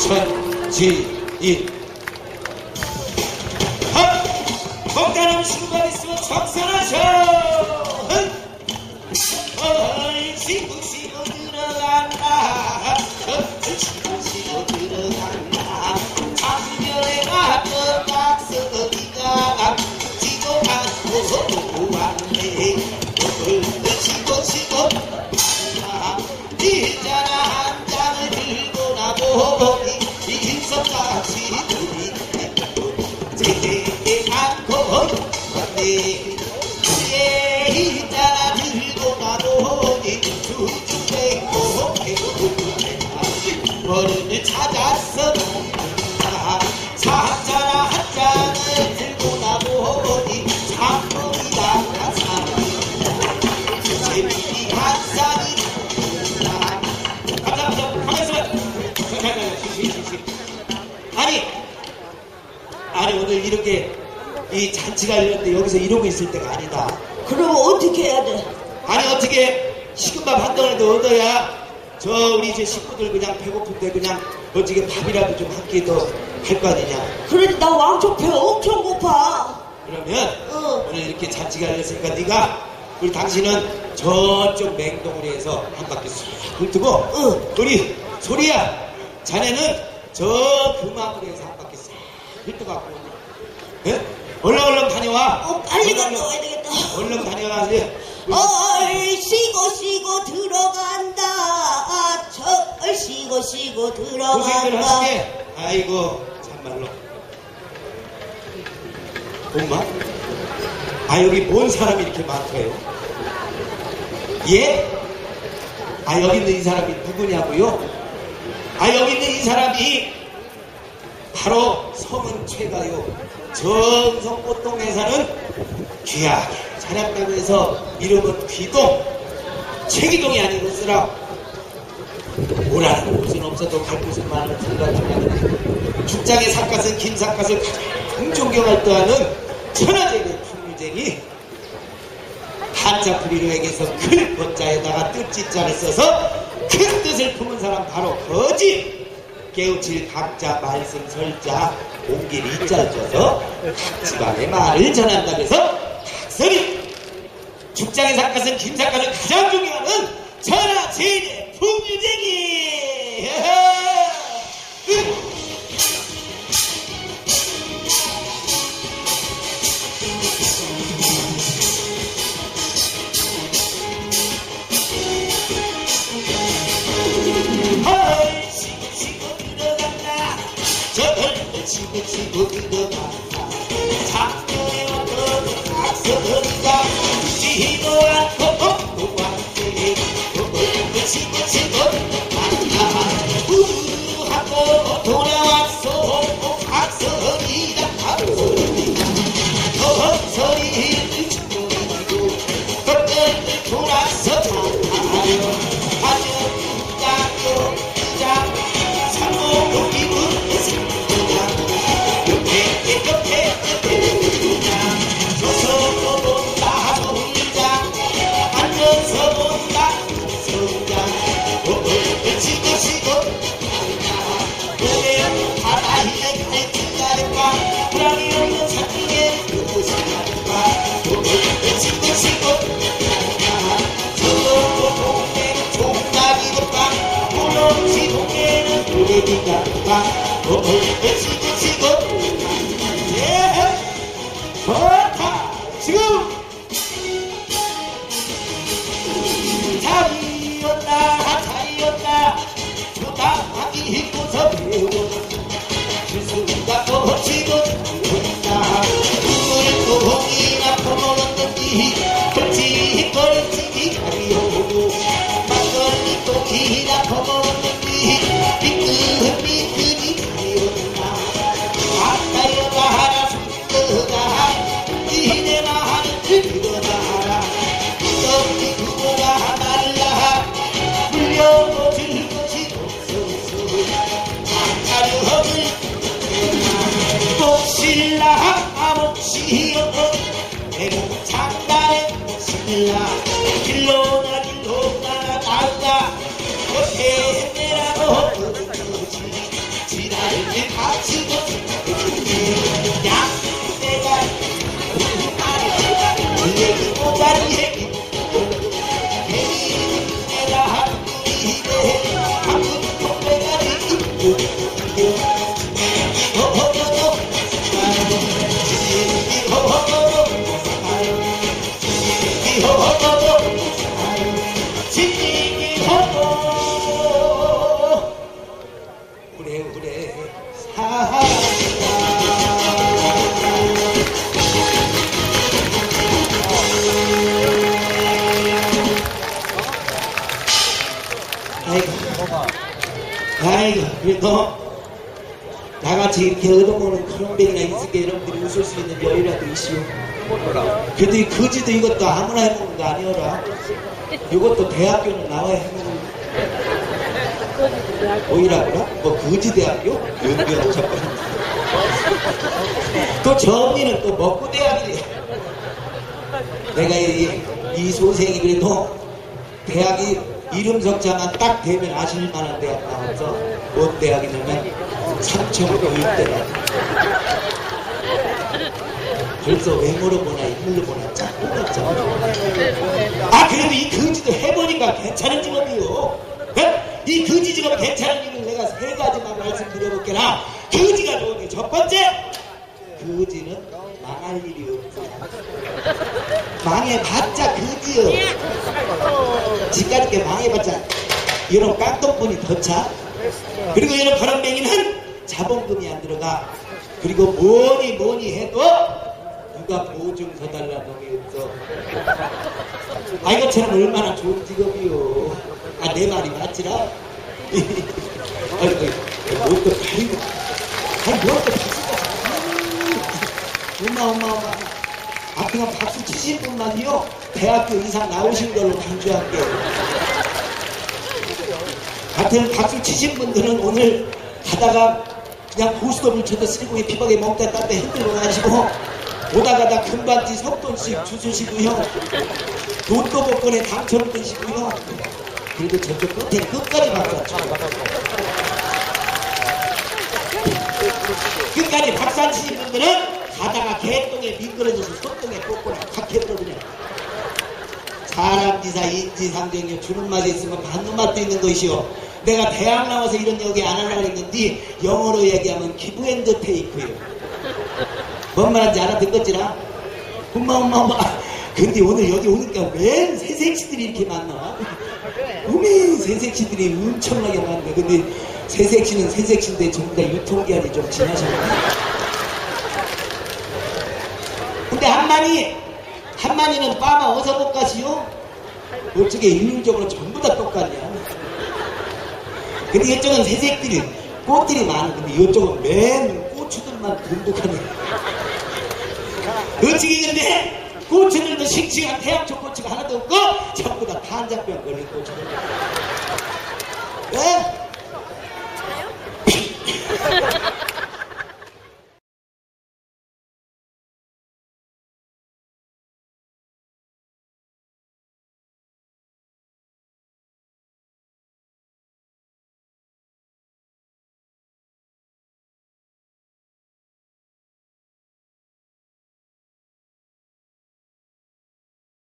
천지인. 헛! 먹다는 순간 있으면 청산하셔. 어이 시고 시고 들어간다. 시고 시고 들어간다 왔네 예 이자나 들고 나보니 주주백고 배고프다 어른을 찾았어 이 잔치가 열렸는데 여기서 이러고 있을 때가 아니다. 그럼 어떻게 해야 돼? 아니 어떻게 식은밥 한 덩어리도 얻어야 저 우리 이제 식구들 그냥 배고픈데 그냥 어떻게 밥이라도 좀 한 끼 더 할 거 아니냐. 그래도 나 왕초 배 엄청 고파. 그러면 어. 오늘 이렇게 잔치가 열렸으니까 네가 우리 당신은 저쪽 맹동으로 해서 한 바퀴 쑥 훑고 응. 우리 소리야 자네는 저 해서 한 바퀴 싹 훑어갖고 예? 얼른 얼른 다녀와 어, 빨리 얼른, 갔다 와야 되겠다. 얼른 다녀와 이제 얼 쉬고 쉬고 들어간다. 아, 저얼 쉬고 쉬고 고생들 들어간다. 하시게 아이고 참말로 엄마 아 여기 뭔 사람이 이렇게 많대요 예? 아 여기 있는 이 사람이 누구냐고요? 아 여기 있는 이 사람이 바로 성은 최가요 정성보통에 사는 귀하게 자략다고 해서 이름은 귀동 최기동이 아니고 쓰라 오라는 곳은 없어도 갈 곳은 많은 불가중하는 죽장의 삿갓은 긴 삿갓을 가장 존경할 때 하는 천하제국 풍류쟁이 한자풀이로에게서 큰 번자에다가 뜻지자를 써서 큰 뜻을 품은 사람 바로 거지 깨우칠 각자 말씀 설자 옮길 이자를 줘서 집안의 말을 전한다고 해서 각설이 죽장의 긴 삿갓을 가장 존경하는 천하제일의 풍류쟁이 치고 동네는 期待明天开心不 그래도 나같이 이렇게 얻어먹는 크롱뱅이나 있을게 여러분들이 웃을 수 있는 여유라도 있시오. 그래도 이 거지도 이것도 아무나 해먹는 거 아니어라. 이것도 대학교는 나와야 해먹는 뭐이라고요? 뭐 거지대학교? 연구하고. 자꾸 또 저언니는 또 먹고 대학이래. 내가 이, 이 소생이 그래도 대학이 이름 석자만 딱 되면 아실 만한 대학 나왔어 뭔 대학이냐면 삼청교육대학. 벌써 외모로 보나 인물로 보나 짝꿍 같잖아 아 그래도 이 거지도 해보니까 괜찮은 직업이요. 예? 이 거지 직업 괜찮은 일을 내가 세 가지만 말씀드려볼게나 거지가 좋은 게 첫 번째 거지는 망할 일이 없어 망해봤자 거지요. 지금까지 게 망해봤자 이런 깡통분이 더차? 그리고 이런 바람뱅이는 자본금이 안 들어가. 그리고 뭐니 뭐니 해도 누가 보증 서달라는 놈이 없어. 아 이것처럼 얼마나 좋은 직업이요. 아 내 말이 맞지라? 아이고 뭐또 가리고. 아니 뭐또 박수가 엄마 엄마 엄마 아 그냥 박수 치신 분만요? 대학교 이상 나오신 걸로 강조할게요. 하여튼 박수 치신 분들은 오늘 가다가 그냥 고스톱을 쳐도 슬고에 피박에 먹다 땄다 흔들고 가시고 오다 가다 금반지 석돈씩 주수시고요. 돈도 복권에 당첨 되시고요. 그리고 저쪽 끝에 끝까지 박수 끝까지 박수 안 치신 분들은 가다가 개똥에 미끄러져서 손똥에 꽂거나 확 해버려 그냥 사람 지사 인지상정력 주는 맛이 있으면 받는 맛도 있는 것이요 내가 대학 나와서 이런 얘기 안 하려고 했는데 영어로 얘기하면 기브 앤드 테이크예요. 뭔 말인지 알아듣겠지나? 엄마 엄마 엄마. 근데 오늘 여기 오니까 웬 새색시들이 이렇게 많나? 우리 새색시들이 엄청나게 많네. 근데 새색시는 새색시인데 전부 다 유통기한이 좀 지나셨네 마리 한 마리는 빠마 어서 못 가시오? 어떻게 인륜적으로 전부 다 똑같냐? 근데 이쪽은 새색들이 꽃들이 많아. 근데 이쪽은 맨 고추들만 돈독하네. 어떻게 근데 꽃들도 싱싱한 태양초 꽃이가 하나도 없고 전부 다 탄장병 걸린 꽃이들. 네? 예? 아,